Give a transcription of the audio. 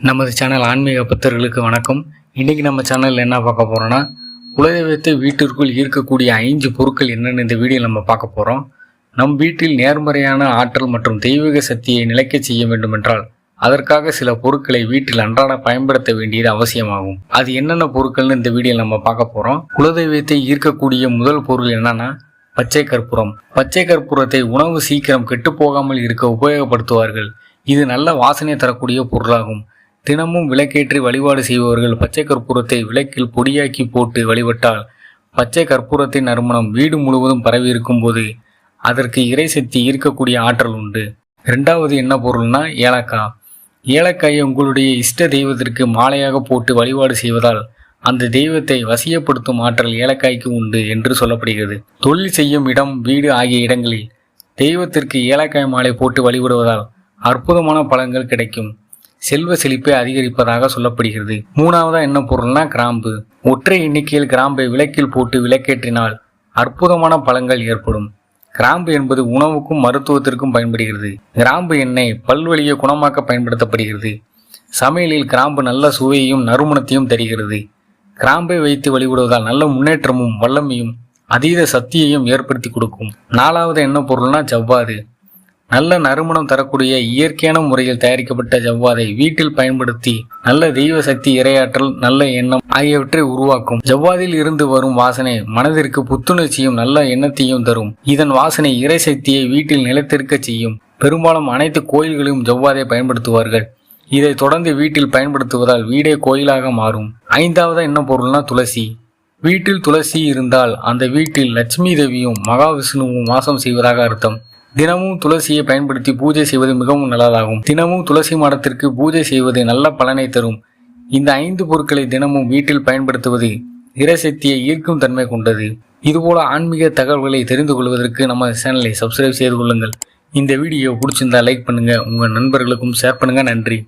நமது சேனல் ஆன்மீக பக்தர்களுக்கு வணக்கம். இன்றைக்கி நம்ம சேனலில் என்ன பார்க்க போகிறோன்னா குலதெய்வத்தை வீட்டிற்குள் ஈர்க்கக்கூடிய ஐந்து பொருட்கள் என்னென்னு இந்த வீடியோ நம்ம பார்க்க போகிறோம் நம் வீட்டில் நேர்மறையான ஆற்றல் மற்றும் தெய்வீக சக்தியை நிலைக்கச் செய்ய வேண்டுமென்றால் அதற்காக சில பொருட்களை வீட்டில் அன்றாட பயன்படுத்த வேண்டியது அவசியமாகும். அது என்னென்ன பொருட்கள்னு இந்த வீடியோவில் நம்ம பார்க்க போகிறோம் குலதெய்வத்தை ஈர்க்கக்கூடிய முதல் பொருள் என்னன்னா பச்சை கற்பூரம். பச்சை கற்பூரத்தை உணவு சீக்கிரம் கெட்டுப் போகாமல் இருக்க உபயோகப்படுத்துவார்கள். இது நல்ல வாசனை தரக்கூடிய பொருளாகும். தினமும் விளக்கேற்றி வழிபாடு செய்பவர்கள் பச்சை கற்பூரத்தை விளக்கில் பொடியாக்கி போட்டு வழிபட்டால் பச்சை கற்பூரத்தின் நறுமணம் வீடு முழுவதும் பரவி இருக்கும்போது அதற்கு இறைசக்தி ஈர்க்கக்கூடிய ஆற்றல் உண்டு. ரெண்டாவது என்ன பொருள்னா ஏலக்காய். ஏலக்காயை உங்களுடைய இஷ்ட தெய்வத்திற்கு மாலையாக போட்டு வழிபாடு செய்வதால் அந்த தெய்வத்தை வசியப்படுத்தும் ஆற்றல் ஏலக்காய்க்கு உண்டு என்று சொல்லப்படுகிறது. தொழில் செய்யும் இடம் வீடு ஆகிய இடங்களில் தெய்வத்திற்கு ஏலக்காய் மாலை போட்டு வழிபடுவதால் அற்புதமான பலன்கள் கிடைக்கும். செல்வ செழிப்பை அதிகரிப்பதாக சொல்லப்படுகிறது. மூணாவதா என்ன பொருள்னா கிராம்பு. ஒற்றை எண்ணிக்கையில் கிராம்பை விளக்கில் போட்டு விளக்கேற்றினால் அற்புதமான பழங்கள் ஏற்படும். கிராம்பு என்பது உணவுக்கும் மருத்துவத்திற்கும் பயன்படுகிறது. கிராம்பு எண்ணெய் பல்வழியை குணமாக்க பயன்படுத்தப்படுகிறது. சமையலில் கிராம்பு நல்ல சுவையையும் நறுமணத்தையும் தருகிறது. கிராம்பை வைத்து வழிபடுவதால் நல்ல முன்னேற்றமும் வல்லமையும் அதீத சக்தியையும் ஏற்படுத்தி கொடுக்கும். நாலாவது என்ன பொருள்னா ஜவ்வாது. நல்ல நறுமணம் தரக்கூடிய இயற்கையான முறையில் தயாரிக்கப்பட்ட ஜவ்வாதை வீட்டில் பயன்படுத்தி நல்ல தெய்வ சக்தி இரையாற்றல் நல்ல எண்ணம் ஆகியவற்றை உருவாக்கும். ஜவ்வாதில் இருந்து வரும் வாசனை மனதிற்கு புத்துணர்ச்சியும் நல்ல எண்ணத்தையும் தரும். இதன் வாசனை இறை சக்தியை வீட்டில் நிலைத்திருக்க செய்யும். பெரும்பாலும் அனைத்து கோயில்களிலும் ஜவ்வாதை பயன்படுத்துவார்கள். இதை தொடர்ந்து வீட்டில் பயன்படுத்துவதால் வீடே கோயிலாக மாறும். ஐந்தாவது என்ன பொருள்னா துளசி. வீட்டில் துளசி இருந்தால் அந்த வீட்டில் லட்சுமி தேவியும் மகாவிஷ்ணுவும் வாசம் செய்வதாக அர்த்தம். தினமும் துளசியை பயன்படுத்தி பூஜை செய்வது மிகவும் நல்லதாகும். தினமும் துளசி மாடத்திற்கு பூஜை செய்வது நல்ல பலனை தரும். இந்த ஐந்து பொருட்களை தினமும் வீட்டில் பயன்படுத்துவது இறைசக்தியை ஈர்க்கும் தன்மை கொண்டது. இதுபோல ஆன்மீக தகவல்களை தெரிந்து கொள்வதற்கு நம்ம சேனலை சப்ஸ்கிரைப் செய்து கொள்ளுங்கள். இந்த வீடியோ பிடிச்சிருந்தா லைக் பண்ணுங்க. உங்க நண்பர்களுக்கும் ஷேர் பண்ணுங்க. நன்றி.